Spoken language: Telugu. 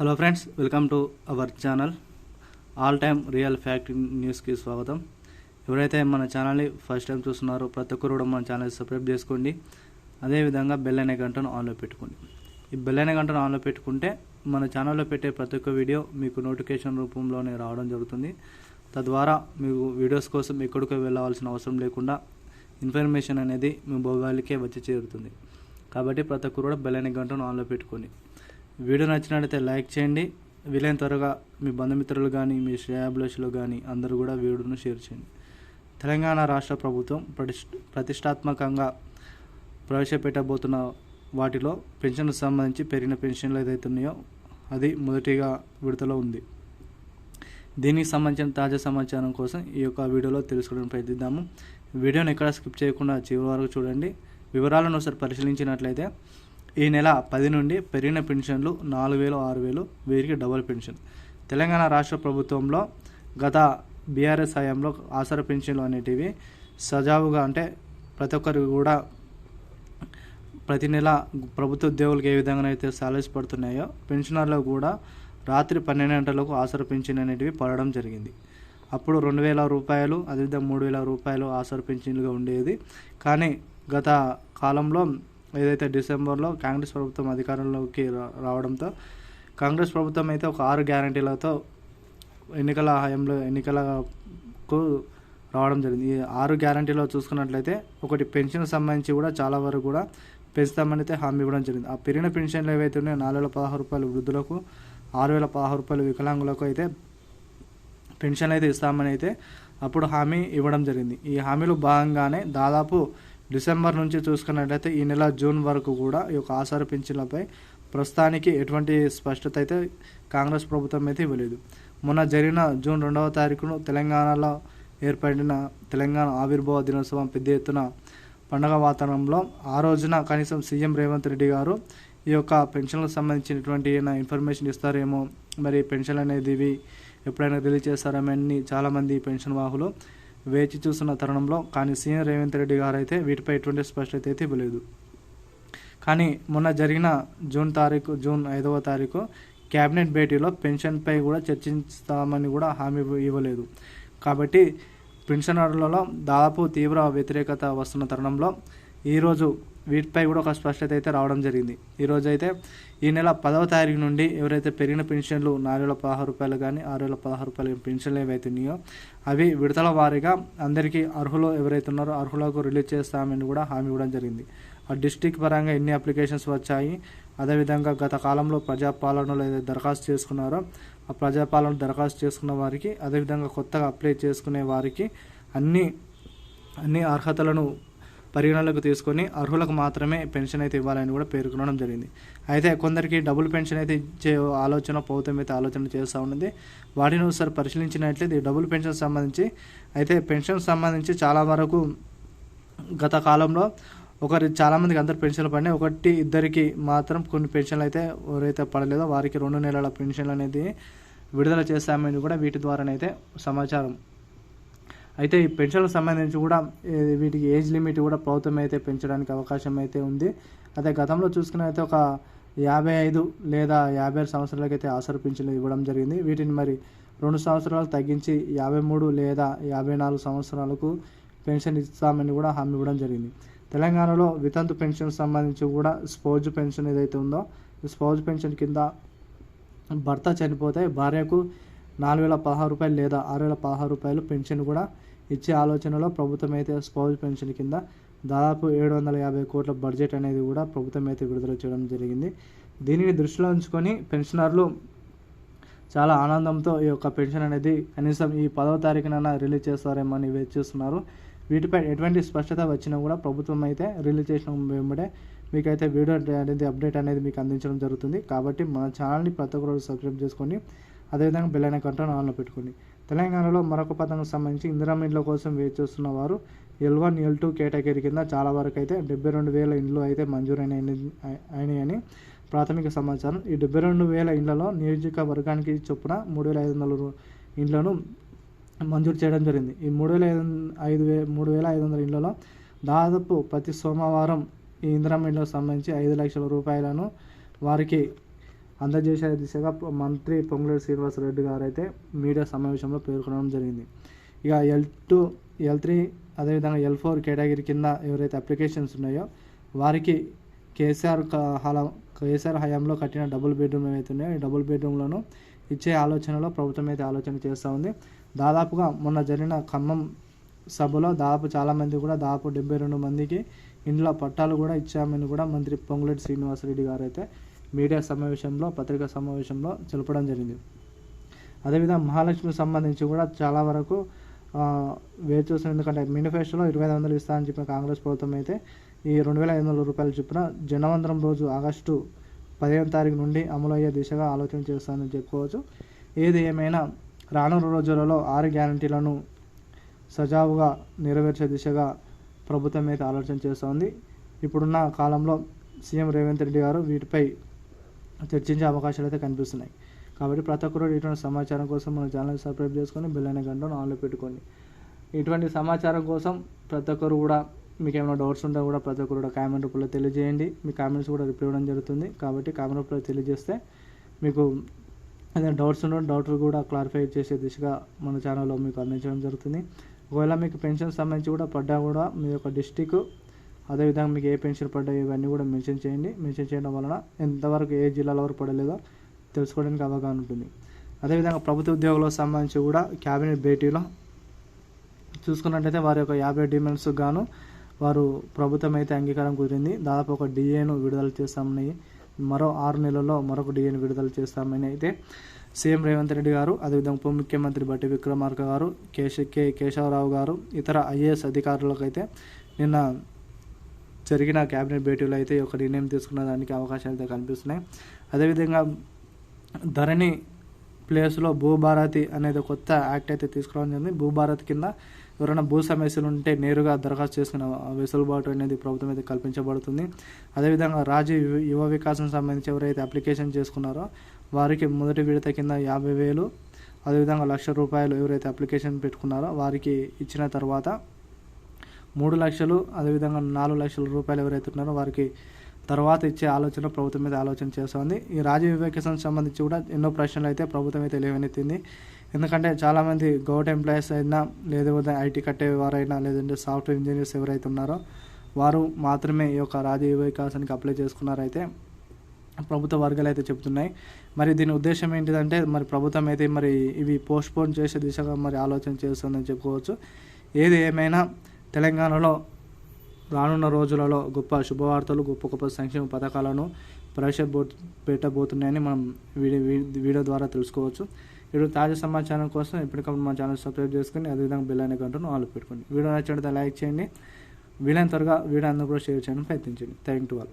Hello friends welcome to our channel all time real fact న్యూస్కి స్వాగతం. ఎవరైతే మన ఛానల్ని ఫస్ట్ టైం చూస్తున్నారో ప్రతి ఒక్కరు కూడా మన ఛానల్ సబ్స్క్రైబ్ చేసుకోండి. అదేవిధంగా బెల్ అనే గంటను ఆన్లో పెట్టుకోండి. ఈ బెల్ అనే గంటను ఆన్లో పెట్టుకుంటే మన ఛానల్లో పెట్టే ప్రతి ఒక్క వీడియో మీకు నోటిఫికేషన్ రూపంలోనే రావడం జరుగుతుంది. తద్వారా మీకు వీడియోస్ కోసం ఎక్కడికో వెళ్ళవలసిన అవసరం లేకుండా ఇన్ఫర్మేషన్ అనేది మీ మొబైల్కే వచ్చి చేరుతుంది. కాబట్టి ప్రతి ఒక్కరు కూడా బెల్ అనే గంటను ఆన్లో పెట్టుకోండి. వీడియో నచ్చినట్లయితే లైక్ చేయండి. వీలైన త్వరగా మీ బంధుమిత్రులు కానీ మీ శ్రేయాభిలాషులు కానీ అందరూ కూడా వీడియోను షేర్ చేయండి. తెలంగాణ రాష్ట్ర ప్రభుత్వం ప్రతిష్టాత్మకంగా ప్రవేశపెట్టబోతున్న వాటిలో పెన్షన్కు సంబంధించి పెరిగిన పెన్షన్లు ఏదైతే ఉన్నాయో అది మొదటిగా విడతలో ఉంది. దీనికి సంబంధించిన తాజా సమాచారం కోసం ఈ యొక్క వీడియోలో తెలుసుకోవడానికి ప్రయత్నిద్దాము. వీడియోని ఎక్కడ స్కిప్ చేయకుండా చివరి వరకు చూడండి. వివరాలను ఒకసారి పరిశీలించినట్లయితే ఈ నెల పది నుండి పెరిగిన పెన్షన్లు నాలుగు వేలు ఆరు వేలు వీరికి డబుల్ పెన్షన్. తెలంగాణ రాష్ట్ర ప్రభుత్వంలో గత బీఆర్ఎస్ హయాంలో ఆసరా పెన్షన్లు అనేటివి సజావుగా అంటే ప్రతి ఒక్కరికి కూడా ప్రతి నెల ప్రభుత్వ ఉద్యోగులకు ఏ విధంగా అయితే సాలరీస్ పడుతున్నాయో పెన్షనర్లకు కూడా రాత్రి పన్నెండు గంటలకు ఆసరా పెన్షన్ అనేటివి పడడం జరిగింది. అప్పుడు రెండు వేల రూపాయలు అదేవిధంగా మూడు వేల రూపాయలు ఆసరా పెన్షన్లుగా ఉండేది. కానీ గత కాలంలో ఏదైతే డిసెంబర్లో కాంగ్రెస్ ప్రభుత్వం అధికారంలోకి రావడంతో కాంగ్రెస్ ప్రభుత్వం అయితే ఒక ఆరు గ్యారంటీలతో ఎన్నికల హయాంలో ఎన్నికలకు రావడం జరిగింది. ఈ ఆరు గ్యారంటీలో చూసుకున్నట్లయితే ఒకటి పెన్షన్ సంబంధించి కూడా చాలా వరకు కూడా పెంచుతామని అయితే హామీ ఇవ్వడం జరిగింది. ఆ పెరిగిన పెన్షన్లు ఏవైతే ఉన్నాయో నాలుగు వేల పదహారు రూపాయలు వృద్ధులకు ఆరు వేల పదహారు రూపాయలు వికలాంగులకు అయితే పెన్షన్ అయితే ఇస్తామని అయితే అప్పుడు హామీ ఇవ్వడం జరిగింది. ఈ హామీలో భాగంగానే దాదాపు డిసెంబర్ నుంచి చూసుకున్నట్లయితే ఈ నెల జూన్ వరకు కూడా ఈ యొక్క ఆసార పెన్షన్లపై ప్రస్తుతానికి ఎటువంటి స్పష్టత అయితే కాంగ్రెస్ ప్రభుత్వం అయితే ఇవ్వలేదు. మొన్న జరిగిన జూన్ రెండవ తారీఖును తెలంగాణలో ఏర్పడిన తెలంగాణ ఆవిర్భావ దినోత్సవం పెద్ద ఎత్తున పండగ వాతావరణంలో ఆ రోజున కనీసం సీఎం రేవంత్ రెడ్డి గారు ఈ యొక్క పెన్షన్లకు సంబంధించినటువంటి ఏమైనా ఇన్ఫర్మేషన్ ఇస్తారేమో మరి పెన్షన్ అనేది ఇవి ఎప్పుడైనా రిలీజ్ చేస్తారేమో అని చాలామంది పెన్షన్ వాహులు వేచి చూస్తున్న తరుణంలో కానీ సీఎం రేవంత్ రెడ్డి గారు అయితే వీటిపై ఎటువంటి స్పష్టత అయితే ఇవ్వలేదు. కానీ మొన్న జరిగిన జూన్ తారీఖు జూన్ ఐదవ తారీఖు క్యాబినెట్ భేటీలో పెన్షన్పై కూడా చర్చిస్తామని కూడా హామీ ఇవ్వలేదు. కాబట్టి పెన్షనర్లలో దాదాపు తీవ్ర వ్యతిరేకత వస్తున్న తరుణంలో ఈరోజు వీటిపై కూడా ఒక స్పష్టత అయితే రావడం జరిగింది. ఈరోజు అయితే ఈ నెల పదవ తారీఖు నుండి ఎవరైతే పెరిగిన పెన్షన్లు నాలుగు వేల పదహారు రూపాయలు కానీ ఆరు వేల పదహారు రూపాయల పెన్షన్లు ఏవైతే ఉన్నాయో అవి విడతల వారీగా అందరికీ అర్హులు ఎవరైతే ఉన్నారో అర్హులకు రిలీజ్ చేస్తామని కూడా హామీ ఇవ్వడం జరిగింది. ఆ డిస్టిక్ పరంగా ఎన్ని అప్లికేషన్స్ వచ్చాయి అదేవిధంగా గత కాలంలో ప్రజాపాలనలో ఏదైతే దరఖాస్తు చేసుకున్నారో ఆ ప్రజాపాలన దరఖాస్తు చేసుకున్న వారికి అదేవిధంగా కొత్తగా అప్లై చేసుకునే వారికి అన్ని అన్ని అర్హతలను పరిగణలోకి తీసుకొని అర్హులకు మాత్రమే పెన్షన్ అయితే ఇవ్వాలని కూడా పేర్కొనడం జరిగింది. అయితే కొందరికి డబుల్ పెన్షన్ అయితే ఇచ్చే ఆలోచన ప్రభుత్వం అయితే ఆలోచన చేస్తూ ఉన్నది. వాటిని ఒకసారి పరిశీలించినట్లయితే ఈ డబుల్ పెన్షన్ సంబంధించి అయితే పెన్షన్ సంబంధించి చాలా వరకు గత కాలంలో ఒకరి చాలామందికి అందరు పెన్షన్లు పడినాయి. ఒకటి ఇద్దరికి మాత్రం కొన్ని పెన్షన్లు అయితే ఎవరైతే పడలేదో వారికి రెండు నెలల పెన్షన్లు అనేది విడుదల చేస్తామని కూడా వీటి ద్వారానైతే సమాచారం అయితే ఈ పెన్షన్లకు సంబంధించి కూడా వీటికి ఏజ్ లిమిట్ కూడా ప్రభుత్వం అయితే పెంచడానికి అవకాశం అయితే ఉంది. అదే గతంలో చూసుకున్నైతే ఒక యాభై ఐదు లేదా యాభై ఆరు సంవత్సరాలకి అయితే ఆసరు పింఛన్లు ఇవ్వడం జరిగింది. వీటిని మరి రెండు సంవత్సరాలు తగ్గించి యాభై మూడు లేదా యాభై నాలుగు సంవత్సరాలకు పెన్షన్ ఇస్తామని కూడా హామీ ఇవ్వడం జరిగింది. తెలంగాణలో వితంతు పెన్షన్ సంబంధించి కూడా స్పౌజ్ పెన్షన్ ఏదైతే ఉందో స్పౌజ్ పెన్షన్ కింద భర్త చనిపోతే భార్యకు నాలుగు వేల పదహారు రూపాయలు లేదా ఆరు వేల పదహారు రూపాయలు పెన్షన్ కూడా ఇచ్చే ఆలోచనలో ప్రభుత్వం అయితే స్పౌజ్ పెన్షన్ కింద దాదాపు ఏడు వందల యాభై కోట్ల బడ్జెట్ అనేది కూడా ప్రభుత్వం అయితే విడుదల చేయడం జరిగింది. దీనిని దృష్టిలో ఉంచుకొని పెన్షనర్లు చాలా ఆనందంతో ఈ యొక్క పెన్షన్ అనేది కనీసం ఈ పదవ తారీఖున రిలీజ్ చేస్తారేమో అని వేచి చూస్తున్నారు. వీటిపై ఎటువంటి స్పష్టత వచ్చినా కూడా ప్రభుత్వం అయితే రిలీజ్ చేసిన వెంబడే మీకైతే వీడియో అనేది అప్డేట్ అనేది మీకు అందించడం జరుగుతుంది. కాబట్టి మన ఛానల్ని ప్రతి ఒక్కరు సబ్స్క్రైబ్ చేసుకొని అదేవిధంగా బెల్ అనే కంట్రోల్ ఆన్లో పెట్టుకోండి. తెలంగాణలో మరొక పథకం సంబంధించి ఇందిరా ఇండ్ల కోసం వేచి చూస్తున్న వారు L one L two category కింద చాలా వరకు అయితే డెబ్బై రెండు వేల ఇండ్లు అయితే మంజూరైన అయినాయని ప్రాథమిక సమాచారం. ఈ డెబ్బై రెండు వేల ఇండ్లలో నియోజకవర్గానికి చొప్పున మూడు వేల ఐదు వందల ఇండ్లను మంజూరు చేయడం జరిగింది. ఈ మూడు వేల ఐదు ఐదు వే మూడు వేల ఐదు వందల ఇండ్లలో దాదాపు ప్రతి సోమవారం ఈ ఇందిరా ఇండ్లకు సంబంధించి ఐదు లక్షల రూపాయలను వారికి అందజేసే దిశగా మంత్రి పొంగులేటి శ్రీనివాసరెడ్డి గారు అయితే మీడియా సమావేశంలో పేర్కొనడం జరిగింది. ఇక ఎల్ టూ ఎల్ త్రీ అదేవిధంగా ఎల్ ఫోర్ కేటగిరీ కింద ఎవరైతే అప్లికేషన్స్ ఉన్నాయో వారికి కేసీఆర్ క- కేసీఆర్ హయాంలో కట్టిన డబుల్ బెడ్రూమ్ ఏవైతే ఉన్నాయో ఈ డబుల్ బెడ్రూమ్లను ఇచ్చే ఆలోచనలో ప్రభుత్వం అయితే ఆలోచన చేస్తూ ఉంది. దాదాపుగా మొన్న జరిగిన ఖమ్మం సభలో దాదాపు చాలామంది కూడా దాదాపు డెబ్బై రెండు మందికి ఇండ్ల పట్టాలు కూడా ఇచ్చామని కూడా మంత్రి పొంగులేటి శ్రీనివాసరెడ్డి గారు అయితే మీడియా సమావేశంలో పత్రికా సమావేశంలో తెలపడం జరిగింది. అదేవిధంగా మహాలక్ష్మికి సంబంధించి కూడా చాలా వరకు వేచి చూస్తాం ఎందుకంటే మేనిఫెస్టోలో ఇరవై ఐదు వందలు ఇస్తామని చెప్పిన కాంగ్రెస్ ప్రభుత్వం అయితే ఈ రెండు వేల ఐదు వందల రూపాయలు చొప్పున జనవంతరం రోజు ఆగస్టు పదిహేను తారీఖు నుండి అమలు అయ్యే దిశగా ఆలోచన చేస్తానని చెప్పుకోవచ్చు. ఏది ఏమైనా రానున్న రోజులలో ఆరు గ్యారంటీలను సజావుగా నెరవేర్చే దిశగా ప్రభుత్వం అయితే ఆలోచన చేస్తోంది. ఇప్పుడున్న కాలంలో సీఎం రేవంత్ రెడ్డి గారు వీటిపై చర్చించే అవకాశాలు అయితే కనిపిస్తున్నాయి. కాబట్టి ప్రతి ఒక్కరు ఇటువంటి సమాచారం కోసం మన ఛానల్ సబ్స్క్రైబ్ చేసుకొని బెల్ అనే గంటను ఆన్లో పెట్టుకోండి. ఇటువంటి సమాచారం కోసం ప్రతి ఒక్కరు కూడా మీకు ఏమైనా డౌట్స్ ఉంటే కూడా ప్రతి ఒక్కరు కూడా కామెంట్ రూపంలో తెలియజేయండి. మీ కామెంట్స్ కూడా రిప్లై ఇవ్వడం జరుగుతుంది. కాబట్టి కామెంట్ రూపంలో తెలియజేస్తే మీకు ఏదైనా డౌట్స్ ఉండడం డౌట్ కూడా క్లారిఫై చేసే దిశగా మన ఛానల్లో మీకు అందించడం జరుగుతుంది. ఒకవేళ మీకు పెన్షన్ సంబంధించి కూడా పడ్డా కూడా మీ యొక్క డిస్టిక్ అదేవిధంగా మీకు ఏ పెన్షన్ పడ్డాయి ఇవన్నీ కూడా మెన్షన్ చేయండి. మెన్షన్ చేయడం వలన ఎంతవరకు ఏ జిల్లాల వరకు పడలేదో తెలుసుకోవడానికి అవగాహన ఉంటుంది. అదేవిధంగా ప్రభుత్వ ఉద్యోగులకు సంబంధించి కూడా క్యాబినెట్ భేటీలో చూసుకున్నట్టయితే వారి యొక్క యాభై డిమాండ్స్ గాను వారు ప్రభుత్వం అయితే అంగీకారం కుదిరింది. దాదాపు ఒక డిఏను విడుదల చేస్తామని మరో ఆరు నెలల్లో మరొక డిఏను విడుదల చేస్తామని అయితే సీఎం రేవంత్ రెడ్డి గారు అదేవిధంగా ఉప ముఖ్యమంత్రి బట్టి విక్రమార్క గారు కేశ కే కేశవరావు గారు ఇతర ఐఏఎస్ అధికారులకు అయితే నిన్న జరిగిన క్యాబినెట్ భేటీలో అయితే ఒక నిర్ణయం తీసుకున్న దానికి అవకాశాలు అయితే కనిపిస్తున్నాయి. అదేవిధంగా ధరణి ప్లేస్లో భూభారతి అనేది కొత్త యాక్ట్ అయితే తీసుకురావడం జరిగింది. భూభారతి కింద ఎవరైనా భూ సమస్యలు ఉంటే నేరుగా దరఖాస్తు చేసుకునే వెసులుబాటు అనేది ప్రభుత్వం అయితే కల్పించబడుతుంది. అదేవిధంగా రాజు యువ- యువ వికాసం సంబంధించి ఎవరైతే అప్లికేషన్ చేసుకున్నారో వారికి మొదటి విడత కింద యాభై వేలు అదేవిధంగా లక్ష రూపాయలు ఎవరైతే అప్లికేషన్ పెట్టుకున్నారో వారికి ఇచ్చిన తర్వాత మూడు లక్షలు అదేవిధంగా నాలుగు లక్షల రూపాయలు ఎవరైతే ఉన్నారో వారికి తర్వాత ఇచ్చే ఆలోచన ప్రభుత్వం మీద ఆలోచన చేస్తుంది. ఈ రాజీవ్ వివేకేషన్ సంబంధించి కూడా ఎన్నో ప్రశ్నలు అయితే ప్రభుత్వం అయితే లేవనెత్తింది. ఎందుకంటే చాలామంది గవర్నమెంట్ ఎంప్లాయీస్ అయినా లేదా ఐటీ కట్టే వారైనా లేదంటే సాఫ్ట్వేర్ ఇంజనీర్స్ ఎవరైతే ఉన్నారో వారు మాత్రమే ఈ యొక్క రాజీవ్ వివేకాసానికి అప్లై చేసుకున్నారైతే ప్రభుత్వ వర్గాలు అయితే చెబుతున్నాయి. మరి దీని ఉద్దేశం ఏంటిదంటే మరి ప్రభుత్వం అయితే మరి ఇవి పోస్ట్పోన్ చేసే దిశగా మరి ఆలోచన చేస్తుందని చెప్పుకోవచ్చు. ఏది ఏమైనా తెలంగాణలో రానున్న రోజులలో గొప్ప శుభవార్తలు గొప్ప గొప్ప సంక్షేమ పథకాలను ప్రవేశపో పెట్టబోతున్నాయని మనం వీడియో వీడియో ద్వారా తెలుసుకోవచ్చు. ఇప్పుడు తాజా సమాచారం కోసం ఎప్పటికప్పుడు మా ఛానల్ సబ్స్క్రైబ్ చేసుకొని అదేవిధంగా బెల్ అనే గంటను ఆలు పెట్టుకోండి. వీడియో నచ్చినట్లయితే లైక్ చేయండి. వీలైన త్వరగా వీడియో అందరూ కూడా షేర్ చేయడానికి ప్రయత్నించండి. Thank to all.